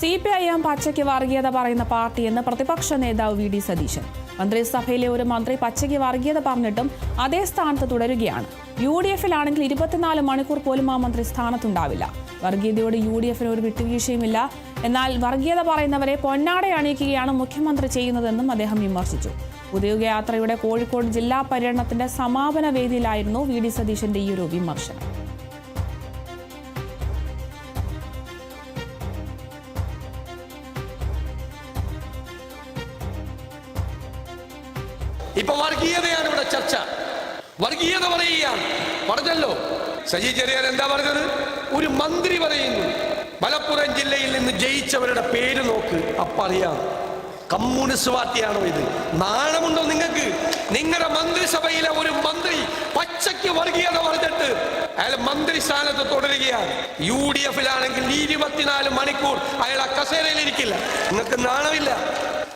C P I M പച്ചയ്ക്ക് വർഗീയത പറയുന്ന പാർട്ടിയെന്ന് പ്രതിപക്ഷ നേതാവ് വി ഡി സതീശൻ. മന്ത്രിസഭയിലെ ഒരു മന്ത്രി പച്ചയ്ക്ക് വർഗീയത പറഞ്ഞിട്ടും അതേ സ്ഥാനത്ത് തുടരുകയാണ്. യു ഡി എഫിലാണെങ്കിൽ ഇരുപത്തിനാല് മണിക്കൂർ പോലും ആ മന്ത്രി സ്ഥാനത്തുണ്ടാവില്ല. വർഗീയതയോട് യു ഡി എഫിന് ഒരു വിട്ടുവീഴ്ചയുമില്ല. എന്നാൽ വർഗീയത പറയുന്നവരെ പൊന്നാടെ അണിയിക്കുകയാണ് മുഖ്യമന്ത്രി ചെയ്യുന്നതെന്നും അദ്ദേഹം വിമർശിച്ചു. ഉദ്യോഗയാത്രയുടെ കോഴിക്കോട് ജില്ലാ പര്യടനത്തിന്റെ സമാപന വേദിയിലായിരുന്നു വി ഡി സതീശന്റെ ഈ ഒരു വിമർശനം. ഇപ്പൊ വർഗീയതയാണ് ഇവിടെ ചർച്ച. വർഗീയത പറയുകയാണ്. പറഞ്ഞല്ലോ. സജി ചെറിയാൻ എന്താ പറഞ്ഞത്? ഒരു മന്ത്രി പറയുന്നു മലപ്പുറം ജില്ലയിൽ നിന്ന് ജയിച്ചവരുടെ പേര് നോക്ക് അപ്പറിയാം. കമ്മ്യൂണിസ്റ്റ് പാർട്ടിയാണോ ഇത്? നാണമുണ്ടോ നിങ്ങൾക്ക്? നിങ്ങളുടെ മന്ത്രിസഭയിലെ ഒരു മന്ത്രി പച്ചയ്ക്ക് വർഗീയത പറഞ്ഞിട്ട് അയാൾ മന്ത്രി സ്ഥാനത്ത് തുടരുകയാണ്. യു ഡി എഫിലാണെങ്കിൽ ഇരുപത്തിനാല് മണിക്കൂർ അയാൾ കസേരയിൽ ഇരിക്കില്ല. നിങ്ങൾക്ക് നാണമില്ല.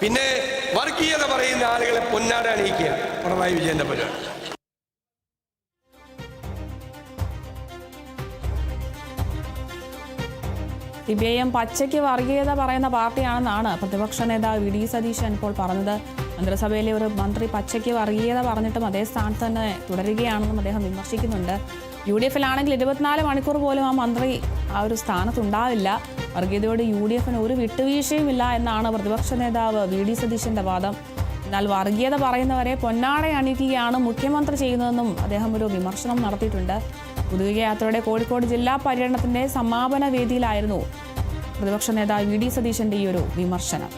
പിന്നെ വർഗീയത പറയുന്ന ആളുകളെ പൊന്നാട അണിയിക്കുക. പിണറായി വിജയന്റെ പരിപാടി സി ബി ഐ എം പച്ചയ്ക്ക് വർഗീയത പറയുന്ന പാർട്ടിയാണെന്നാണ് പ്രതിപക്ഷ നേതാവ് വി ഡി സതീശൻ ഇപ്പോൾ പറഞ്ഞത്. മന്ത്രിസഭയിലെ ഒരു മന്ത്രി പച്ചയ്ക്ക് വർഗീയത പറഞ്ഞിട്ടും അതേ സ്ഥാനത്ത് തന്നെ തുടരുകയാണെന്നും അദ്ദേഹം വിമർശിക്കുന്നുണ്ട്. യു ഡി എഫിലാണെങ്കിൽ ഇരുപത്തിനാല് മണിക്കൂർ പോലും ആ മന്ത്രി ആ ഒരു സ്ഥാനത്തുണ്ടാവില്ല. വർഗീയതയോട് യു ഡി എഫിന് ഒരു വിട്ടുവീഴ്ചയുമില്ല എന്നാണ് പ്രതിപക്ഷ നേതാവ് വി ഡി സതീശന്റെ വാദം. എന്നാൽ വർഗീയത പറയുന്നവരെ പൊന്നാട അണിയിക്കുകയാണ് മുഖ്യമന്ത്രി ചെയ്യുന്നതെന്നും അദ്ദേഹം ഒരു വിമർശനം നടത്തിയിട്ടുണ്ട്. പുതുവികയാത്രയുടെ കോഴിക്കോട് ജില്ലാ പര്യടനത്തിന്റെ സമാപന വേദിയിലായിരുന്നു പ്രതിപക്ഷ നേതാവ് വി ഡി സതീശന്റെ ഈ ഒരു വിമർശനം.